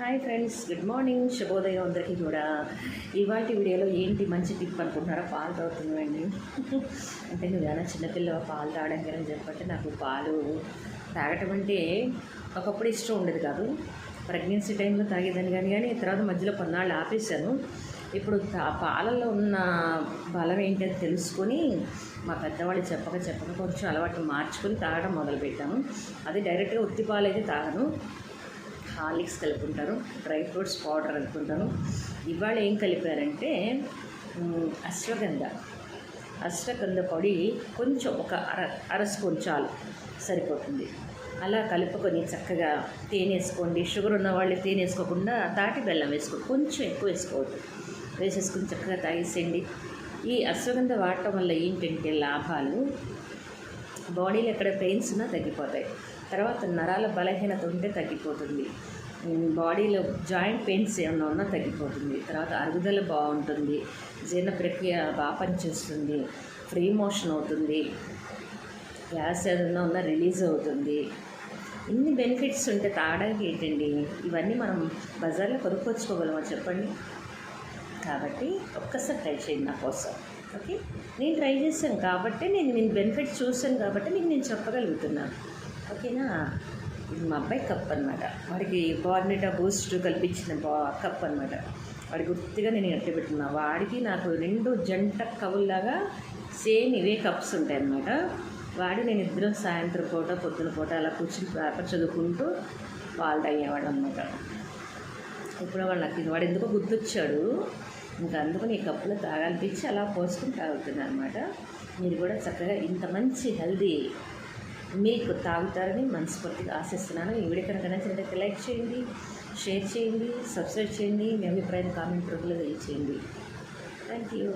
Hi friends good morning శుభోదయం అందరికీ కూడా. ఇవాటి వీడియోలో ఏంటి మంచి టిప్ అనుకుంటున్నారా? పాలు తాగుతున్నామండి అంటే నువ్వు ఏమైనా చిన్నపిల్ల పాలు తాగడానికి అని చెప్పంటే నాకు పాలు తాగటం అంటే ఒకప్పుడు ఇష్టం ఉండేది కాదు. ప్రెగ్నెన్సీ టైంలో తాగేదాన్ని కానీ కానీ తర్వాత మధ్యలో కొన్నాళ్ళు ఆపేశాను. ఇప్పుడు పాలలో ఉన్న బలం ఏంటని తెలుసుకొని మా పెద్దవాళ్ళు చెప్పక చెప్పక కొంచెం అలవాటు మార్చుకొని తాగడం మొదలుపెట్టాము అది డైరెక్ట్గా ఉత్తి పాలు అయితే తాగను. హార్లిక్స్ కలుపుకుంటాను డ్రై ఫ్రూట్స్ పౌడర్ కలుపుకుంటారు ఇవాళ ఏం కలిపారంటే అశ్వగంధ. అశ్వగంధ పొడి కొంచెం ఒక అర అర స్పూన్ చాలు సరిపోతుంది. అలా కలుపుకొని చక్కగా తేనె వేసుకోండి షుగర్ ఉన్న వాళ్ళు తేనె వేసుకోకుండా తాటి బెల్లం వేసుకో కొంచెం ఎక్కువ వేసుకోవద్దు. వేసేసుకుని చక్కగా తాగేసేయండి. ఈ అశ్వగంధ వాడటం వల్ల ఏంటంటే లాభాలు? బాడీలో ఎక్కడ పెయిన్స్ ఉన్నా తగ్గిపోతాయి. తర్వాత నరాల బలహీనత ఉంటే తగ్గిపోతుంది. బాడీలో జాయింట్ పెయిన్స్ ఏమన్నా ఉన్నా తగ్గిపోతుంది. తర్వాత అరుగుదల బాగుంటుంది. జీర్ణ ప్రక్రియ బాగా పనిచేస్తుంది. ఫ్రీ మోషన్ అవుతుంది. గ్యాస్ ఏదైనా ఉన్నా రిలీజ్ అవుతుంది. ఇన్ని బెనిఫిట్స్ ఉంటే తాగడానికి ఏంటండి? ఇవన్నీ మనం బజార్లో కొనుక్కొచ్చుకోగలమా చెప్పండి? కాబట్టి ఒక్కసారి ట్రై చేయండి నా కోసం. ఓకే? నేను ట్రై చేశాను కాబట్టి నేను నేను బెనిఫిట్స్ చూశాను కాబట్టి మీకు నేను చెప్పగలుగుతున్నాను. ఓకేనా? ఇది మా అబ్బాయి కప్ అనమాట వాడికి బార్నెటా బూస్ట్ కల్పించిన బా కప్ అనమాట వాడి గుర్తుగా నేను ఎట్టి పెట్టుకున్నా. వాడికి నాకు రెండు జంట కవుల్లాగా సేమ్ ఇవే కప్స్ ఉంటాయి అన్నమాట. వాడు నేను ఇద్దరం సాయంత్రం పూట పొద్దున పూట అలా కూర్చుని పేపర్ చదువుకుంటూ వాళ్ళు అయ్యేవాడు అనమాట ఇప్పుడు వాడు నాకు ఇది వాడు ఎందుకో గుర్తొచ్చాడు. ఇంకా అందుకని ఈ కప్పులో తాగాలనిపించి అలా పోసుకుని తాగుతున్నాను అనమాట మీరు కూడా చక్కగా ఇంత మంచి హెల్దీ మిల్క్ తాగుతారని మనస్ఫూర్తిగా ఆశిస్తున్నాను. ఈ వీడియో కనుక నచ్చినట్లయితే లైక్ చేయండి షేర్ చేయండి సబ్స్క్రైబ్ చేయండి. మీ అభిప్రాయం కామెంట్ రూపంలో తెలియచేయండి. Thank you.